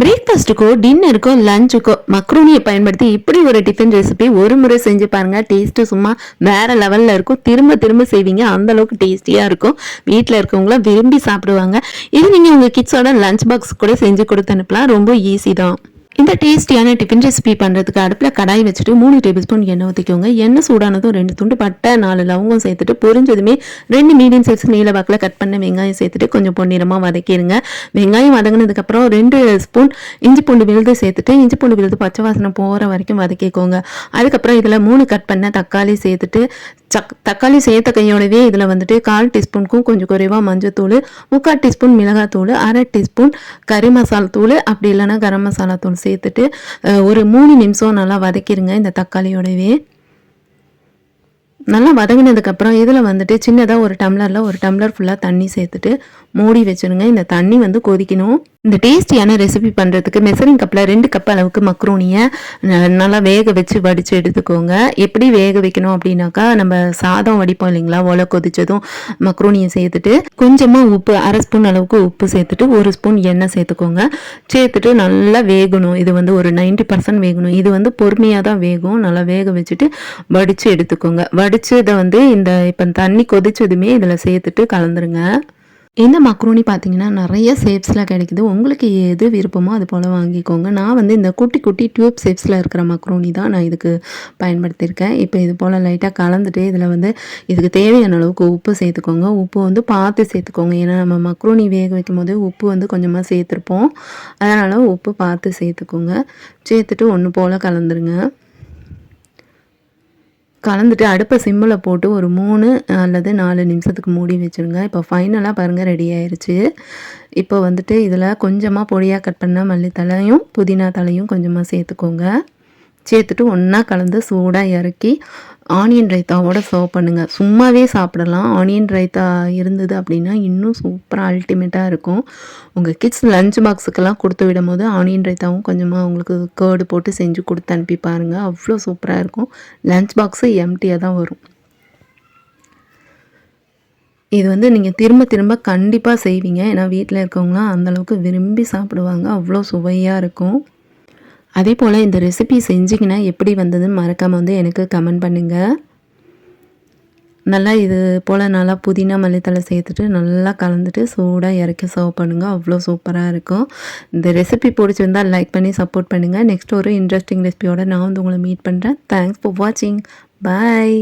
பிரேக்ஃபாஸ்ட்டுக்கோ டின்னருக்கோ லஞ்சுக்கோ மக்ரூனியை பயன்படுத்தி இப்படி ஒரு டிஃபன் ரெசிபி ஒரு முறை செஞ்சு பாருங்கள் டேஸ்ட்டு சும்மா வேறு லெவலில் இருக்கும். திரும்ப திரும்ப செய்வீங்க. அந்தளவுக்கு டேஸ்டியாக இருக்கும். வீட்டில் இருக்கவங்களாம் விரும்பி சாப்பிடுவாங்க. இது நீங்கள் உங்கள் கிட்ஸோட லஞ்ச் பாக்ஸ் கூட செஞ்சு கொடுத்து அனுப்பலாம். ரொம்ப ஈஸி தான். இந்த டேஸ்டியான டிஃபன் ரெசிபி பண்ணுறதுக்கு அடுப்பில் கடாய் வச்சுட்டு மூணு டேபிள் ஸ்பூன் எண்ணெய் ஊற்றிக்கோங்க எண்ணெய் சூடானதும் ரெண்டு துண்டு பட்டை நாலு லவங்கம் சேர்த்துட்டு பொரிஞ்சதுமே ரெண்டு மீடியம் சைஸ் நீல வாக்கில் கட் பண்ண வெங்காயம் சேர்த்துட்டு கொஞ்சம் பொன்னிறமாக வதக்கிடுங்க. வெங்காயம் வதங்கினதுக்கப்புறம் ரெண்டு ஸ்பூன் இஞ்சி பூண்டு விழுது சேர்த்துட்டு இஞ்சி பூண்டு விழுது பச்சை வாசனை போகிற வரைக்கும் வதக்கிக்கோங்க. அதுக்கப்புறம் இதில் மூணு கட் பண்ண தக்காளி சேர்த்துட்டு சக் தக்காளி சேர்த்த கையோடவே இதில் வந்துட்டு கால் டீஸ்பூனுக்கும் கொஞ்சம் குறைவாக மஞ்சத்தூள் முக்கால் டீஸ்பூன் மிளகாத்தூள் அரை டீஸ்பூன் கறி மசாலா தூள். அப்படி இல்லைன்னா கரம் மசாலா தூள் சேர்த்துட்டு ஒரு மூணு நிமிஷம் நல்லா வதக்கிடுங்க இந்த தக்காளியோடவே. நல்லா வதங்கினதுக்கப்புறம் இதில் வந்துட்டு சின்னதாக ஒரு டம்ளரில் ஒரு டம்ளர் ஃபுல்லாக தண்ணி சேர்த்துட்டு மூடி வச்சிருங்க. இந்த தண்ணி வந்து கொதிக்கணும். இந்த டேஸ்டியான ரெசிபி பண்ணுறதுக்கு மெசரிங் கப்பில் ரெண்டு கப் அளவுக்கு மக்ரூனியை ந- நல்லா வேக வச்சு வடித்து எடுத்துக்கோங்க. எப்படி வேக வைக்கணும் அப்படின்னாக்கா நம்ம சாதம் வடிப்போம் இல்லைங்களா ஒலை கொதிச்சதும் மக்ரூனியை சேர்த்துட்டு கொஞ்சமாக உப்பு அரை ஸ்பூன் அளவுக்கு உப்பு சேர்த்துட்டு ஒரு ஸ்பூன் எண்ணெய் சேர்த்துக்கோங்க. சேர்த்துட்டு நல்லா வேகணும். இது வந்து ஒரு 90% பர்சன்ட் வேகணும். இது வந்து பொறுமையாக தான் வேகும். நல்லா வேக வச்சுட்டு வடித்து எடுத்துக்கோங்க. வடித்து இதை வந்து இந்த இப்போ தண்ணி கொதிச்சதுமே இதில் சேர்த்துட்டு கலந்துருங்க. இந்த மக்ரூனி பார்த்தீங்கன்னா நிறைய ஷேப்ஸில் கிடைக்குது. உங்களுக்கு எது விருப்பமோ அது போல் வாங்கிக்கோங்க. நான் வந்து இந்த குட்டி குட்டி டியூப் ஷேப்ஸில் இருக்கிற மக்ரூனி தான் நான் இதுக்கு பயன்படுத்தியிருக்கேன். இப்போ இது போல் லைட்டாக கலந்துட்டு இதில் வந்து இதுக்கு தேவையான அளவுக்கு உப்பு சேர்த்துக்கோங்க. உப்பு வந்து பார்த்து சேர்த்துக்கோங்க. ஏன்னா நம்ம மக்ரூனி வேக வைக்கும் போது உப்பு வந்து கொஞ்சமாக சேர்த்துருப்போம். அதனால் உப்பு பார்த்து சேர்த்துக்கோங்க. சேர்த்துட்டு ஒன்று போல் கலந்துருங்க. கலந்துட்டு அடுப்பை சிம்மில் போட்டு ஒரு மூணு அல்லது நாலு நிமிஷத்துக்கு மூடி வச்சுருங்க. இப்போ ஃபைனலாக பாருங்கள் ரெடி ஆயிடுச்சு இப்போ வந்துட்டு இதில் கொஞ்சமாக பொடியாக கட் பண்ண மல்லித்தலையும் புதினா தலையும் கொஞ்சமாக சேர்த்துக்கோங்க. சேர்த்துட்டு ஒன்றா கலந்து சூடாக இறக்கி ஆனியன் ரைத்தாவோட சர்வ் பண்ணுங்கள் சும்மாவே சாப்பிடலாம். ஆனியன் ரைத்தா இருந்தது அப்படின்னா இன்னும் சூப்பராக அல்டிமேட்டாக இருக்கும். உங்கள் கிட்ஸ் லஞ்ச் பாக்ஸுக்கெல்லாம் கொடுத்து விடும்போது ஆனியன் ரைத்தாவும் கொஞ்சமாக உங்களுக்கு கேர்டு போட்டு செஞ்சு கொடுத்து அனுப்பி பாருங்கள் அவ்வளோ சூப்பராக இருக்கும். லஞ்ச் பாக்ஸு எம்டியாக தான் வரும். இது வந்து நீங்கள் திரும்ப திரும்ப கண்டிப்பாக செய்வீங்க. ஏன்னா வீட்டில் இருக்கவங்களாம் அந்தளவுக்கு விரும்பி சாப்பிடுவாங்க. அவ்வளோ சுவையாக இருக்கும். அதே போல் இந்த ரெசிபி செஞ்சிங்கன்னா எப்படி வந்ததுன்னு மறக்காமல் வந்து எனக்கு கமெண்ட் பண்ணுங்கள் நல்லா இது போல் நல்லா புதினா மல்லித்தலை சேர்த்துட்டு நல்லா கலந்துட்டு சூடாக இறக்கி சர்வ் பண்ணுங்கள் அவ்வளோ சூப்பராக இருக்கும். இந்த ரெசிபி பிடிச்சிருந்தால் லைக் பண்ணி சப்போர்ட் பண்ணுங்கள் நெக்ஸ்ட் ஒரு இன்ட்ரெஸ்டிங் ரெசிபியோட நான் வந்து உங்களை மீட் பண்ணுறேன் தேங்க்ஸ் ஃபார் வாட்சிங் பாய்